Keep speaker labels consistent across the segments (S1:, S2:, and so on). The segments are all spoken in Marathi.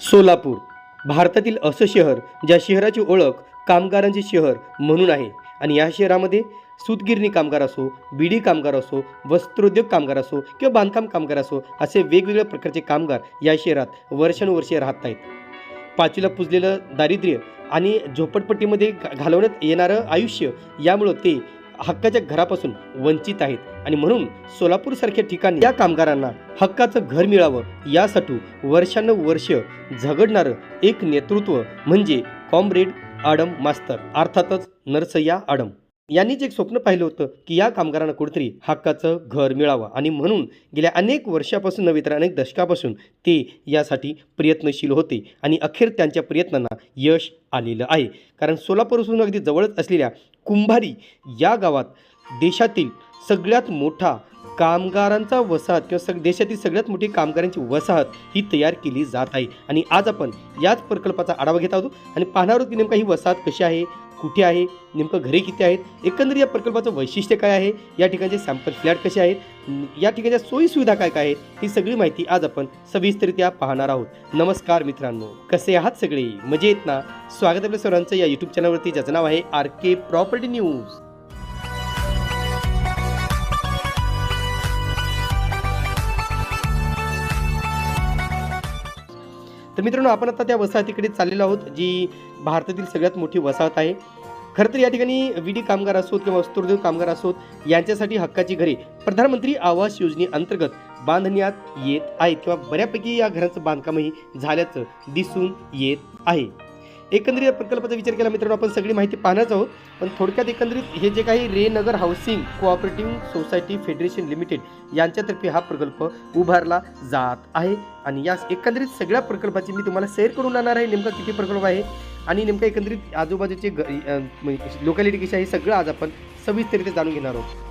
S1: सोलापूर भारतातील असं शहर ज्या शहराची ओळख कामगारांचे शहर म्हणून आहे. आणि या शहरामध्ये सूतगिरणी कामगार असो बीडी कामगार असो वस्त्रोद्योग कामगार असो किंवा बांधकाम कामगार असो असे वेगवेगळ्या प्रकारचे कामगार या शहरात वर्षानुवर्षे राहत आहेत. पाचवीला पुजलेलं दारिद्र्य आणि झोपडपट्टीमध्ये घा- घालवण्यात येणारं आयुष्य यामुळं ते हक्काच्या घरापासून वंचित आहेत. आणि म्हणून सोलापूरसारख्या ठिकाणी या कामगारांना हक्काचं घर मिळावं यासाठी वर्षानुवर्ष झगडणारं एक नेतृत्व म्हणजे कॉम्रेड आडम मास्तर अर्थातच नरसय्या आडम. यांनीच एक स्वप्न पाहिलं होतं की या कामगारांना कुठेतरी हक्काचं घर मिळावं. आणि म्हणून गेल्या अनेक वर्षापासून नव्हे तर अनेक दशकापासून ते यासाठी प्रयत्नशील होते. आणि अखेर त्यांच्या प्रयत्नांना यश आलेलं आहे. कारण सोलापूरपासून अगदी जवळच असलेल्या कुंभारी या गावात देशातील सगळ्यात मोठा कामगारांचा वसाहत किंवा सग देशातील सगळ्यात मोठी कामगारांची वसाहत ही तयार केली जात आहे. आणि आज आपण याच प्रकल्पाचा आढावा घेत आहोत. आणि पाहणार आहोत की नेमका ही वसाहत कशी आहे कुठे आहे नेमकं घरे किती आहेत एकंदरीत या प्रकल्पाचं वैशिष्ट्य काय आहे या ठिकाणचे सॅम्पल फ्लॅट कसे आहेत या ठिकाणच्या सोयीसुविधा काय काय आहेत ही सगळी माहिती आज आपण सविस्तरित्या पाहणार आहोत. नमस्कार मित्रांनो कसे आहात सगळे? मजेत ना? स्वागत आपल्या सर्वांचं या यूट्यूब चॅनलवरती ज्याचं नाव आहे आर के प्रॉपर्टी न्यूज मित्रांनो आपण आता त्या वसाहतीकडे चाललेलो आहोत जी भारतातील सगळ्यात मोठी वसाहत आहे. खरं तर या ठिकाणी विडी कामगार असोत किंवा वस्त्रोद्योग कामगार असोत यांच्यासाठी हक्काची घरे प्रधानमंत्री आवास योजनेअंतर्गत बांधण्यात येत आहेत किंवा बऱ्यापैकी या घरांचं बांधकामही झाल्याचं दिसून येत आहे. एकंदरीत या प्रकल्पाचा विचार केला मित्रांनो आपण सगळी माहिती पाहण्याच आहोत. पण थोडक्यात एकंदरीत हे जे काही रेनगर housing cooperative society federation limited यांच्यातर्फे हा प्रकल्प उभारला जात आहे. आणि या एकंदरीत सगळ्या प्रकल्पाची मी तुम्हाला शेअर करून आणणार आहे नेमका किती प्रकल्प आहे. आणि नेमका एकंदरीत आजूबाजूचे लोकॅलिटी कशी आहे हे सगळं आज आपण सविस्तरित्या जाणून घेणार आहोत.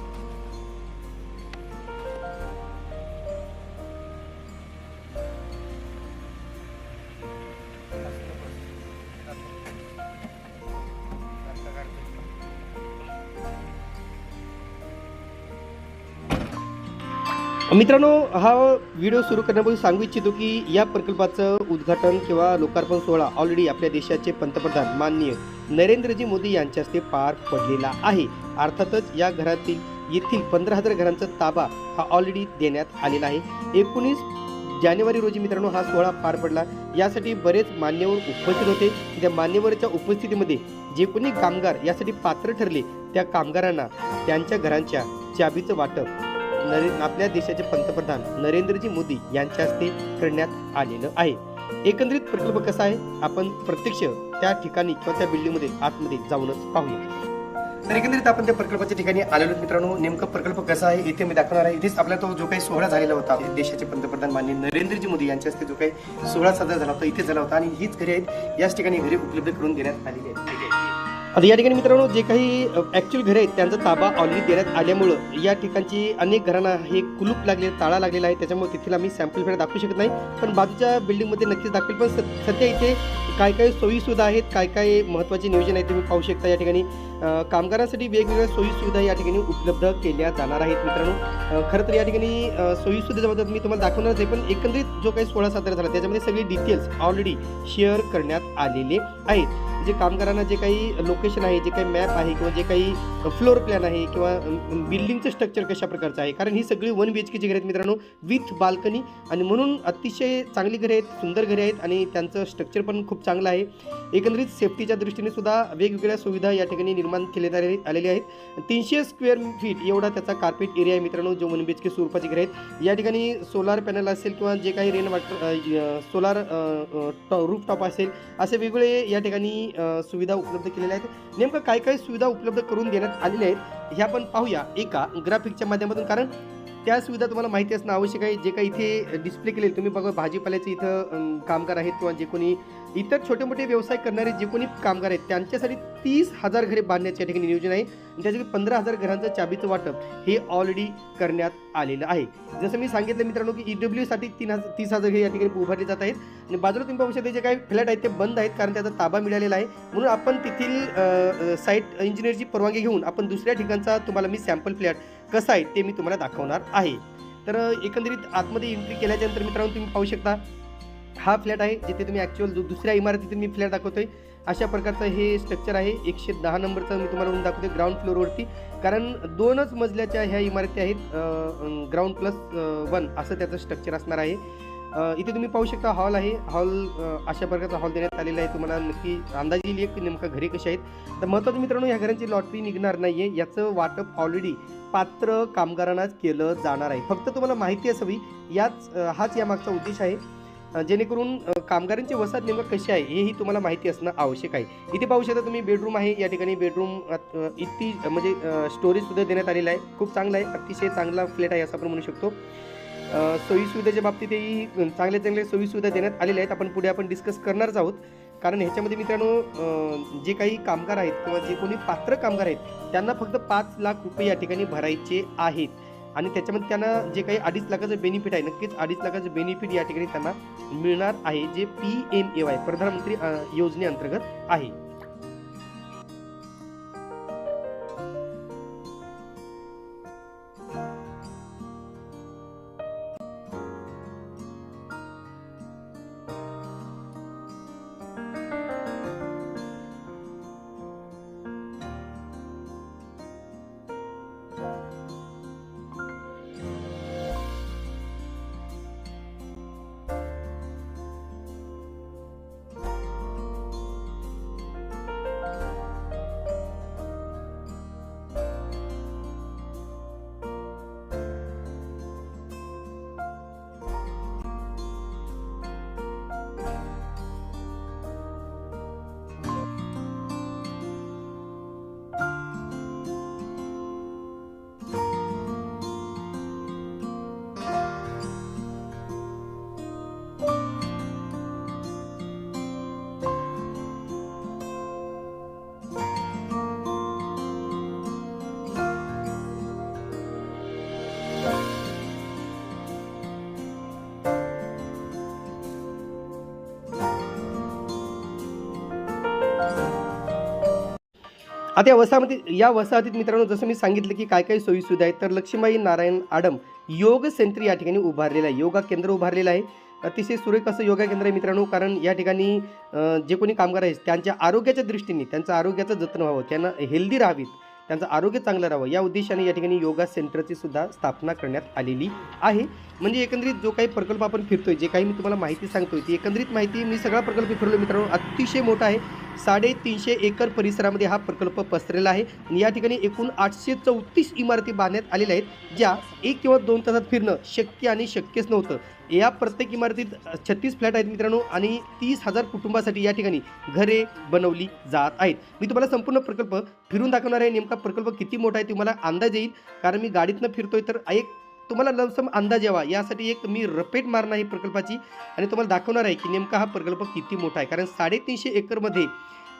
S1: मित्रांनो हा व्हिडिओ सुरू करण्यापूर्वी सांगू इच्छितो की या प्रकल्पाचं उद्घाटन किंवा लोकार्पण सोहळा ऑलरेडी आपल्या देशाचे पंतप्रधान माननीय नरेंद्रजी मोदी यांच्या हस्ते पार पडलेला आहे. अर्थातच या घरातील येथील पंधरा हजार घरांचा ताबा हा ऑलरेडी देण्यात आलेला आहे. एकोणीस जानेवारी रोजी मित्रांनो हा सोहळा पार पडला. यासाठी बरेच मान्यवर उपस्थित होते. त्या मान्यवरच्या उपस्थितीमध्ये जे कोणी कामगार यासाठी पात्र ठरले त्या कामगारांना त्यांच्या घरांच्या चाबीचं वाटप नरे आपल्या देशाचे पंतप्रधान नरेंद्रजी मोदी यांच्या हस्ते करण्यात आलेलं आहे. एकंदरीत प्रकल्प कसा आहे? आपण प्रत्यक्ष त्या ठिकाणी किंवा त्या बिल्डिंगमध्ये आतमध्ये जाऊनच पाहूया. तर एकंदरीत आपण त्या प्रकल्पाच्या ठिकाणी आलेलो मित्रांनो. नेमका प्रकल्प कसा आहे? इथे मी दाखवणार आहे. इथेच आपला तो जो काही सोहळा झालेला होता देशाचे पंतप्रधान माननीय नरेंद्रजी मोदी यांच्या हस्ते जो काही सोहळा साजरा झाला होता इथे झाला होता. आणि हीच घरे आहेत. याच ठिकाणी घरे उपलब्ध करून देण्यात आलेली आहेत. आता या ठिकाणी मित्रांनो जे काही ॲक्च्युअल घरे आहेत त्यांचा ताबा ऑलरेडी देण्यात आल्यामुळं या ठिकाणची अनेक घरांना हे कुलूप लागले ताळा लागलेला आहे. त्याच्यामुळे तेथील आम्ही सॅम्पल फेड दाखवू शकत नाही. पण बाजूच्या बिल्डिंगमध्ये नक्कीच दाखवेल. पण सध्या इथे काय काय सोयीसुविधा आहेत काय काय महत्त्वाचे नियोजन आहे तुम्ही पाहू शकता या ठिकाणी. कामगारांसाठी वेगवेगळ्या सोयीसुविधा या ठिकाणी उपलब्ध केल्या जाणार आहेत मित्रांनो. खरं तर या ठिकाणी सोयीसुविधेबद्दल मी तुम्हाला दाखवणारच आहे पण एकंदरीत जो काही सोहळा साजरा झाला त्याच्यामध्ये सगळे डिटेल्स ऑलरेडी शेअर करण्यात आलेले आहेत. जे कामगारांना जे काही लोकेशन आहे जे काही मॅप आहे किंवा जे काही फ्लोअर प्लॅन आहे किंवा बिल्डिंगचं स्ट्रक्चर कशा प्रकारचं आहे? कारण ही सगळी वन बी एच केची घरे आहेत मित्रांनो विथ बाल्कनी आणि म्हणून अतिशय चांगली घरे आहेत सुंदर घरे आहेत आणि त्यांचं स्ट्रक्चर पण खूप चांगलं आहे. एकंदरीत सेफ्टीच्या दृष्टीने सुद्धा वेगवेगळ्या सुविधा या ठिकाणी निर्माण केल्या आले- आलेल्या आहेत. तीनशे स्क्वेअर फीट एवढा त्याचा कार्पेट एरिया आहे मित्रांनो जो वन बी एच के स्वरूपाची घरे आहेत. या ठिकाणी सोलार पॅनल असेल किंवा जे काही rain water solar roof top असेल असे वेगवेगळे या ठिकाणी सुविधा उपलब्ध केलेल्या आहेत. नेमकं काय काय सुविधा उपलब्ध करून देण्यात आलेल्या आहेत ह्या आपण पाहूया एका ग्राफिकच्या माध्यमातून. कारण त्या सुविधा तुम्हाला माहिती असणं आवश्यक आहे. जे काही इथे डिस्प्ले केले तुम्ही बघा भाजीपाल्याचे इथं कामगार आहेत किंवा जे कोणी इतर छोटे मोठे व्यवसाय करणारे जे कोणी कामगार आहेत त्यांच्यासाठी तीस हजार घरे बांधण्याचे या ठिकाणी नियोजन आहे. आणि पंधरा हजार घरांचं चाबीचं वाटप हे ऑलरेडी करण्यात आलेलं आहे. जसं मी सांगितलं मित्रांनो की ईडब्ल्यू साठी तीन हजार तीस हजार घरे या ठिकाणी उभारले जात आहेत. आणि बाजूला तुम्ही पाहू शकता जे काही फ्लॅट आहेत ते बंद आहेत कारण त्याचा ताबा मिळालेला आहे. म्हणून आपण तेथील साईट इंजिनियरची परवानगी घेऊन आपण दुसऱ्या ठिकाणचा तुम्हाला मी सॅम्पल फ्लॅट कसं आहे ते मी तुम्हाला दाखवणार आहे. तर एकंदरीत आतमध्ये एंट्री केल्याच्यानंतर मित्रांनो तुम्ही पाहू शकता हा फ्लॅट आहे जिथे तुम्ही ॲक्च्युअल दु दुसऱ्या इमारतीतून मी फ्लॅट दाखवतोय. अशा प्रकारचं हे स्ट्रक्चर आहे. एकशे दहा नंबरचं मी तुम्हाला रूम दाखवतोय ग्राउंड फ्लोअरवरती कारण दोनच मजल्याच्या ह्या इमारती आहेत ग्राउंड प्लस वन असं त्याचं स्ट्रक्चर असणार आहे. इथे तुम्ही पाहू शकता हॉल आहे. हॉल अशा प्रकारचा हॉल देण्यात आलेला आहे. तुम्हाला नक्की अंदाज येईल एक की नेमकं घरे कशी आहेत. तर महत्त्वाचं मित्रांनो ह्या घरांची लॉटरी निघणार नाही आहे याचं वाटप ऑलरेडी पात्र कामगारांनाच केलं जाणार आहे. फक्त तुम्हाला माहिती असावी याच हाच यामागचा उद्देश आहे. जेणेकरून कामगारांची वसाहत नेमकं कशी आहे हेही तुम्हाला माहिती असणं आवश्यक आहे. इथे पाहू शकता तुम्ही बेडरूम आहे. या ठिकाणी बेडरूम इतकी म्हणजे स्टोरेजसुद्धा देण्यात आलेलं आहे. खूप चांगला आहे. अतिशय चांगला फ्लॅट आहे असं आपण म्हणू शकतो. सोयीसुविधेच्या बाबतीतही चांगल्या चांगल्या सोयीसुविधा देण्यात आलेल्या आहेत. आपण पुढे आपण डिस्कस करणारच आहोत. कारण ह्याच्यामध्ये मित्रांनो जे काही कामगार आहेत किंवा जे कोणी पात्र कामगार आहेत त्यांना फक्त पाच लाख रुपये या ठिकाणी भरायचे आहेत. आणि त्याच्यामध्ये त्यांना जे काही अडीच लाखाचं बेनिफिट आहे नक्कीच अडीच लाखाचं बेनिफिट या ठिकाणी त्यांना मिळणार आहे J P M A Y प्रधानमंत्री योजनेअंतर्गत आहे. आता या वसाहतीत या वसाहतीत मित्रांनो जसं मी सांगितलं की काय काय सोयी सुविधा आहेत तर लक्ष्मीबाई नारायण आडम योग सेंटर या ठिकाणी उभारलेलं आहे. योगा केंद्र उभारलेलं आहे. अतिशय सुरेख असं योगा केंद्र आहे मित्रांनो कारण या ठिकाणी जे कोणी कामगार आहेत त्यांच्या आरोग्याच्या दृष्टीने त्यांचं आरोग्याचं जतन व्हावं त्यांना हेल्दी राहावीत. त्यांचं आरोग्य चांगलं राहावं. या उद्देशाने या ठिकाणी योगा सेंटरची सुद्धा स्थापना करण्यात आलेली आहे. म्हणजे एकंदरीत जो काही प्रकल्प आपण फिरतोय जे काही मी तुम्हाला माहिती सांगतोय ती एकंदरीत माहिती मी सगळा प्रकल्प फिरलो मित्रांनो अतिशय मोठा आहे. साडेतीनशे एकर परिसरामध्ये हा प्रकल्प पसरलेला आहे आणि या ठिकाणी एकूण आठशे चौतीस इमारती बांधण्यात आलेल्या आहेत ज्या एक किंवा दोन तासात फिरणं शक्य आणि शक्यच नव्हतं. या प्रत्येक इमारतीत छत्तीस फ्लॅट आहेत मित्रांनो आणि तीस हजार कुटुंबासाठी या ठिकाणी घरे बनवली जात आहेत. मी तुम्हाला संपूर्ण प्रकल्प फिरून दाखवणार आहे. नेमका प्रकल्प किती मोठा आहे तुम्हाला अंदाज येईल. कारण मी गाडीतनं फिरतोय तर एक तुम्हाला लवसम अंदाज यावा. यासाठी एक मी रपेट मारणार आहे प्रकल्पाची. आणि तुम्हाला दाखवणार आहे की नेमका हा प्रकल्प किती मोठा आहे. कारण साडेतीनशे एकरमध्ये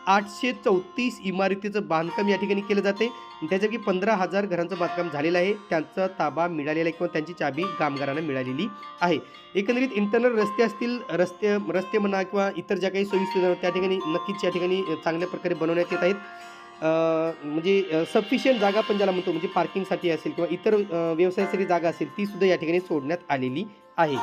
S1: आठशे चौतीस इमारतीचं बांधकाम या ठिकाणी केलं जाते. त्याच्यापैकी पंधरा हजार घरांचं बांधकाम झालेलं आहे. त्यांचा ताबा मिळालेला आहे किंवा त्यांची चाबी कामगारांना मिळालेली आहे. एकंदरीत इंटरनल रस्ते असतील रस्ते रस्ते म्हणा किंवा इतर ज्या काही सोयी सुविधा त्या ठिकाणी नक्कीच या ठिकाणी चांगल्या प्रकारे बनवण्यात येत आहेत. म्हणजे सफिशियंट जागा आपण ज्याला म्हणतो म्हणजे पार्किंगसाठी असेल किंवा इतर व्यवसायासाठी जागा असेल ती सुद्धा या ठिकाणी सोडण्यात आलेली आहे.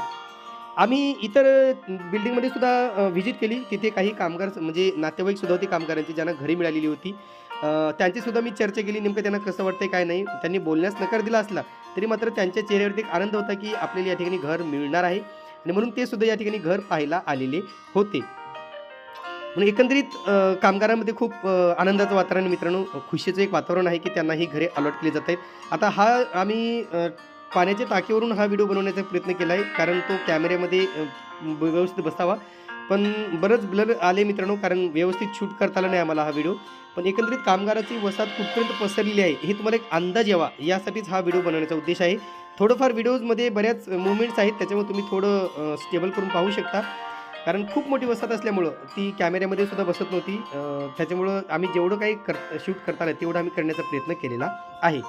S1: आम्ही इतर बिल्डिंगमध्ये सुद्धा व्हिजिट केली. तिथे काही कामगार म्हणजे नातेवाईक सुद्धा होते कामगारांची ज्यांना घरी मिळालेली होती. अ, त्यांची सुद्धा मी चर्चा केली नेमकं त्यांना कसं वाटतंय काय नाही. त्यांनी बोलण्यास नकार दिला असला तरी मात्र त्यांच्या चेहऱ्यावरती एक आनंद होता की आपल्याला या ठिकाणी घर मिळणार आहे. आणि म्हणून ते सुद्धा या ठिकाणी घर पाहायला आलेले होते. म्हणून एकंदरीत कामगारांमध्ये खूप आनंदाचं वातावरण मित्रांनो. खुशीचं एक वातावरण आहे की त्यांना ही घरे अलॉट केली जात आहेत. आता हा आम्ही पाण्याच्या टाकीवरून हा व्हिडिओ बनवण्याचा प्रयत्न केला आहे कारण तो कॅमेऱ्यामध्ये व्यवस्थित बसावा. पण बरंच ब्लर आले मित्रांनो कारण व्यवस्थित शूट करता आला नाही आम्हाला हा व्हिडिओ. पण एकंदरीत कामगाराची वसाहत कुठपर्यंत पसरलेली आहे हे तुम्हाला एक अंदाज यावा. यासाठीच हा व्हिडिओ बनवण्याचा उद्देश आहे. थोडंफार व्हिडिओजमध्ये बऱ्याच मुवमेंट्स आहेत त्याच्यामुळे तुम्ही थोडं स्टेबल करून पाहू शकता. कारण खूप मोठी वसाहत असल्यामुळं ती कॅमेऱ्यामध्ये सुद्धा बसत नव्हती. त्याच्यामुळं आम्ही जेवढं काही कर शूट करता आलं तेवढं आम्ही करण्याचा प्रयत्न केलेला आहे.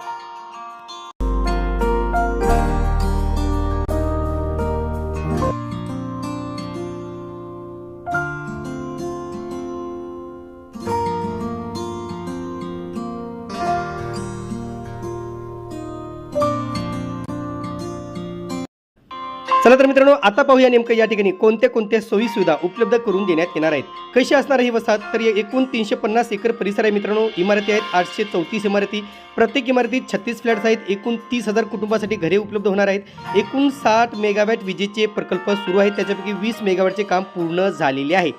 S1: चला तर मित्रांनो आता पाहूया नेमकं या ठिकाणी कोणत्या कोणत्या सोयी सुविधा उपलब्ध करून देण्यात येणार आहेत. कशी असणार ही वसाहत? तर एकूण तीनशे पन्नास एकर परिसर आहे मित्रांनो. इमारती आहेत आठशे चौतीस इमारती. प्रत्येक इमारतीत छत्तीस फ्लॅट्स आहेत. एकूण तीस हजार कुटुंबासाठी घरे उपलब्ध होणार आहेत. एकूण साठ मेगावॅट विजेचे प्रकल्प सुरू आहेत. त्याच्यापैकी वीस मेगावॅटचे काम पूर्ण झालेले आहे.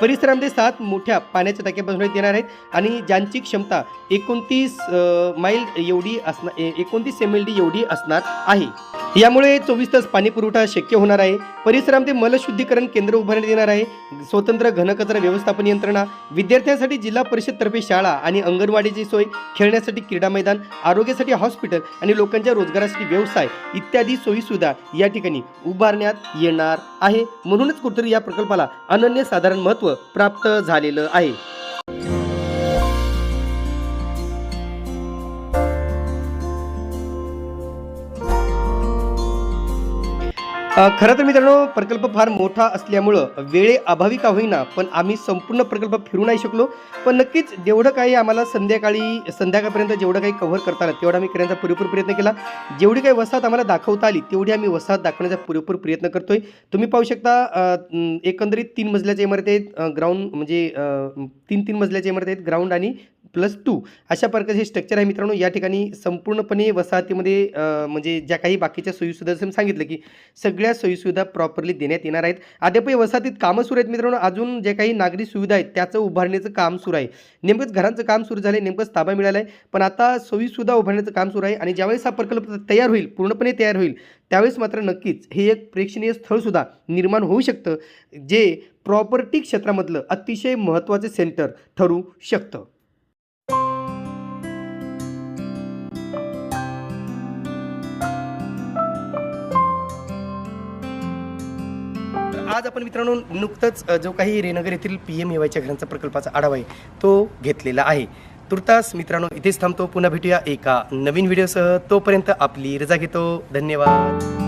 S1: परिसरामध्ये सात मोठ्या पाण्याच्या टाक्या बसवण्यात येणार आहेत आणि ज्यांची क्षमता एकोणतीस माईल एवढी असणार एकोणतीस एम एल डी एवढी असणार आहे. यामुळे चोवीस तास पाणी पुरवठा शक्य होणार आहे. परिसरामध्ये मलशुद्धीकरण केंद्र उभारण्यात येणार आहे. स्वतंत्र घनकचरा व्यवस्थापन यंत्रणा विद्यार्थ्यांसाठी जिल्हा परिषदतर्फे शाळा आणि अंगणवाडीची सोय खेळण्यासाठी क्रीडा मैदान आरोग्यासाठी हॉस्पिटल आणि लोकांच्या रोजगारासाठी व्यवसाय इत्यादी सोयीसुविधा या ठिकाणी उभारण्यात येणार आहे. म्हणूनच कुठेतरी या प्रकल्पाला अनन्यसाधारण महत्त्व प्राप्त झालेलं आहे. खरं तर मित्रांनो प्रकल्प फार मोठा असल्यामुळं वेळे अभावी का होईना पण आम्ही संपूर्ण प्रकल्प फिरू नाही शकलो. पण नक्कीच जेवढं काही आम्हाला संध्याकाळी संध्याकाळपर्यंत जेवढं काही कव्हर करता आलं तेवढा आम्ही करण्याचा पुरेपूर प्रयत्न केला. जेवढी काही वसाहत आम्हाला दाखवता आली तेवढी आम्ही वसाहत दाखवण्याचा पुरेपूर प्रयत्न करतोय. तुम्ही पाहू शकता एकंदरीत तीन मजल्याच्या इमारती आहेत ग्राउंड म्हणजे तीन तीन मजल्याच्या इमारती आहेत ग्राउंड आणि प्लस टू अशा प्रकारचे स्ट्रक्चर आहे मित्रांनो. या ठिकाणी संपूर्णपणे वसाहतीमध्ये म्हणजे ज्या काही बाकीच्या सोयीसुविधा जसं मी सांगितलं की सगळ्या सोयीसुविधा प्रॉपरली देण्यात येणार आहेत. अद्यापही वसाहतीत कामं सुरू आहेत मित्रांनो. अजून जे काही नागरी सुविधा आहेत त्याचं उभारण्याचं काम सुरू आहे. नेमकंच घरांचं काम सुरू झालं आहे नेमकंच ताबा मिळाला आहे पण आता सोयीसुविधा उभारण्याचं काम सुरू आहे आणि ज्यावेळेस हा प्रकल्प तयार होईल पूर्णपणे तयार होईल त्यावेळेस मात्र नक्कीच हे एक प्रेक्षणीय स्थळसुद्धा निर्माण होऊ शकतं जे प्रॉपर्टी क्षेत्रामधलं अतिशय महत्त्वाचे सेंटर ठरू शकतं. आज आपण मित्रांनो नुकतंच जो काही रेनगर येथील पी एम एवायच्या घरांचा प्रकल्पाचा आढावा आहे तो घेतलेला आहे. तुर्तास मित्रांनो इथेच थांबतो. पुन्हा भेटूया एका नवीन व्हिडिओसह. तोपर्यंत आपली रजा घेतो. धन्यवाद.